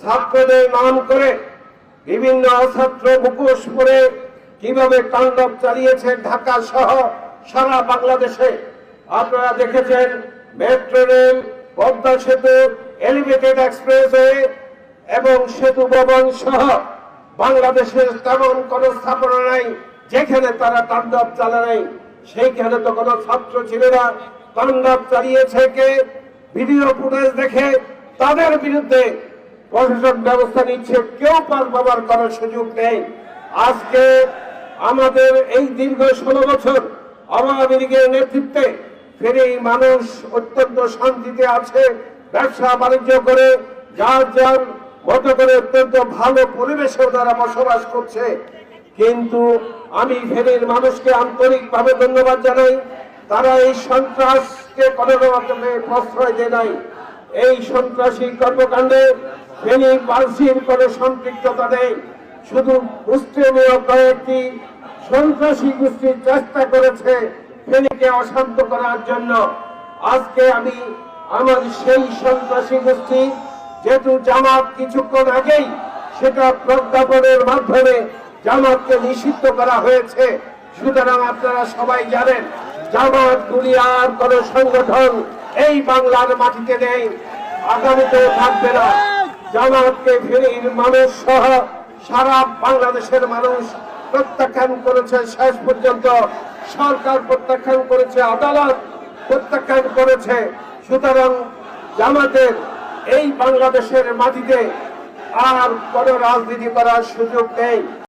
ছাত্রদের নাম করে বিভিন্ন ছাত্র মুখোশ পরে কীভাবে তাণ্ডব চালিয়েছে ঢাকা সহ সারা বাংলাদেশে। আপনারা দেখেছেন মেট্রো রেল, পদ্মা সেতু, এলিভেটেড এক্সপ্রেসওয়ে এবং সেতু ভবন সহ বাংলাদেশের তেমন কোন স্থাপনা নাই যেখানে তারা তাণ্ডব চালা নাই সেইখানে তো কোনো ছাত্র ছেলেরা তাণ্ডব চালিয়েছে কে? ভিডিও ফুটেজ দেখে তাদের বিরুদ্ধে প্রশাসন ব্যবস্থা নিচ্ছে, কেউ পার পাবার করার সুযোগ নেই। আজকে আমাদের এই দীর্ঘ ষোলো বছর আওয়ামী লীগের নেতৃত্বে ফিরে মানুষ অত্যন্ত শান্তিতে আছে, ব্যবসা বাণিজ্য করে, যার যার মতো করে অত্যন্ত ভালো পরিবেশেও তারা বসবাস করছে। কিন্তু আমি ফেনীর মানুষকে আন্তরিকভাবে ধন্যবাদ জানাই, তারা এই সন্ত্রাসকে কোনো রকমে প্রশ্রয় দেয় নাই। এই সন্ত্রাসী কর্মকাণ্ডে ফেনী বার্সির কোনো সম্পৃক্ততা নেই। শুধু মুসলিমীয় কয়েকটি সন্ত্রাসী গোষ্ঠী চেষ্টা করেছে ফেনীকে অশান্ত করার জন্য। আজকে আমি আমার সেই সন্ত্রাসী গোষ্ঠী, যেহেতু জামাত কিছুক্ষণ আগেই সেটা প্রজ্ঞাপনের মাধ্যমে জামাতকে নিষিদ্ধ করা হয়েছে। সুতরাং আপনারা সবাই জানেন, জামাত দুনিয়ার কোন সংগঠন এই বাংলার মাটিতে নেই, আগামীতেও থাকবে না। জামাতকে ফেনীর মানুষ সহ সারা বাংলাদেশের মানুষ প্রত্যাখ্যান করেছে শেষ পর্যন্ত। সরকার প্রত্যাখ্যান করেছে, আদালত প্রত্যাখ্যান করেছে। সুতরাং জামাতের এই বাংলাদেশের মাটিতে আর কোন রাজনীতি করার সুযোগ নেই।